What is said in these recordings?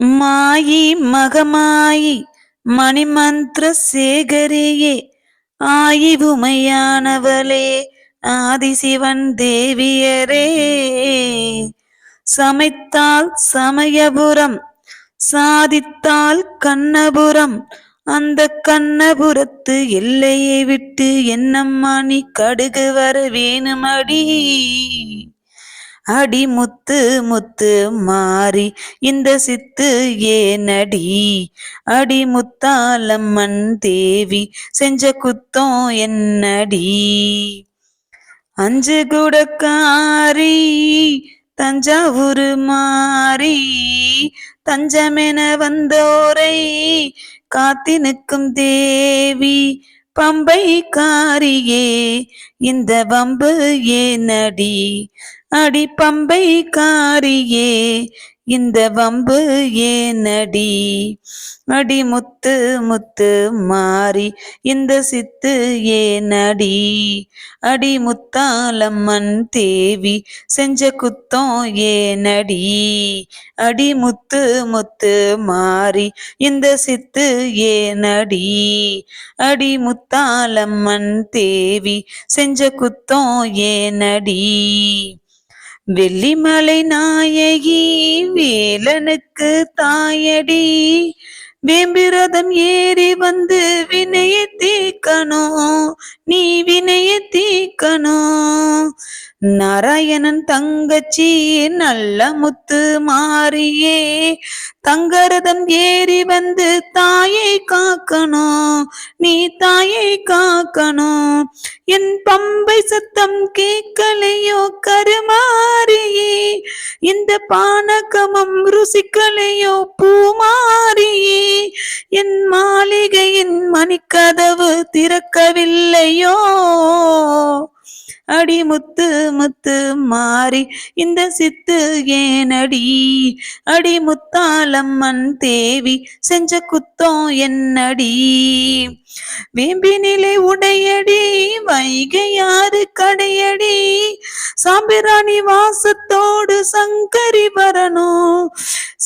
மாயி மகமாயி மணிமந்திர சேகரியே ஆயிவுமையானவளே ஆதிசிவன் தேவியரே. சமைத்தால் சமயபுரம் சாதித்தால் கண்ணபுரம் அந்த கண்ணபுரத்து எல்லையை விட்டு என்னம்மா நீ கடுகு வர வேணுமடி? அடி முத்து முத்து மாறி இந்த சித்து ஏனடி? அடி முத்தாலம்மன் தேவி செஞ்ச குத்தம் என்னடி? அஞ்சு குடக்காரி தஞ்சாவூர் மாறி தஞ்சமென வந்தோரை காத்தி நிற்கும் தேவி பம்பை காரியே இந்த வம்பு ஏனடி? அடி பம்பை காரியே இந்த வம்பு ஏனடி? அடி முத்து முத்து மாறி இந்த சித்து ஏனடி? அடி முத்தாலம்மன் தேவி செஞ்ச குத்தம் ஏனடி? அடி முத்து முத்து மாறி இந்த சித்து ஏனடி? அடி முத்தாலம்மன் தேவி செஞ்ச குத்தம் ஏனடி? வெள்ளிமலை நாயகி வேலனுக்கு தாயடி. வேம்பிரதம் ஏறி வந்து வினைய தீக்கணும் நீ வினைய தீக்கணும் நாராயணன் தங்கச்சி நல்ல முத்து மாறியே. தங்கரதம் ஏறி வந்து தாயை காக்கணும் நீ தாயை காக்கணும் என் பம்பை சத்தம் கேட்கலையோ கருமாறியே? இந்த பானகமம் ருசிக்கலையோ பூமாரியே என் மாளிகையின் மணிக்கதவு திறக்கவில்லையோ? அடி முத்து முத்து மாறி இந்த சித்து ஏனடி? அடி முத்தாலம்மன் தேவி செஞ்ச குத்தம் என்னடி? வேம்பி நிலை உடையடி வைகையாறு கடையடி. சாம்பிராணி வாசத்தோடு சங்கரி வரணும்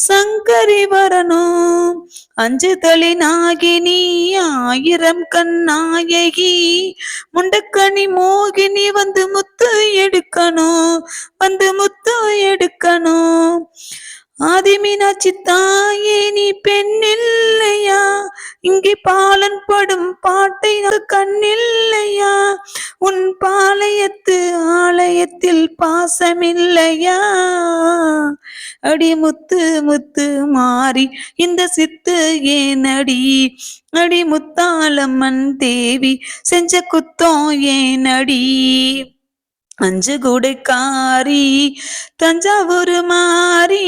சங்கரி வரணும் அஞ்சு நாகினி ஆயிரம் கண்ணாயகி. முண்டக்கனி மோகினி வந்து முத்து எடுக்கணும் வந்து முத்து எடுக்கணும் ஆதிமீனாட்சி தாயே நீ பெண்ணில்லையா இங்கே பாலன் படும் பாட்டை கண்ணில்லையா? உன் பாளையத்து ஆலயத்தில் பாசமில்லையா? அடி முத்து முத்து மாறி இந்த சித்து ஏனடி? அடி முத்தாலம்மன் தேவி செஞ்ச குத்தம் ஏனடி? அஞ்சு குடைக்காரி தஞ்சாவூர் மாறி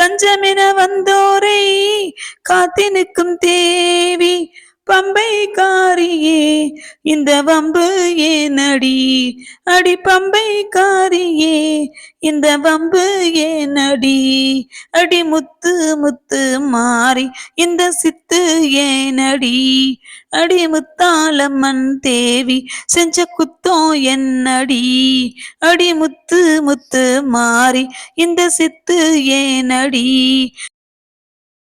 தஞ்சமென வந்தோரை காத்தி நிற்கும் தேவி பம்பை காரியே இந்த வம்பு ஏனடி? அடி பம்பை காரியே இந்த வம்பு ஏனடி? அடி முத்து முத்து மாறி இந்த சித்து ஏனடி? அடி முத்தாலம்மன் தேவி செஞ்ச குத்தம் என்னடி? அடி முத்து முத்து மாறி இந்த சித்து ஏனடி?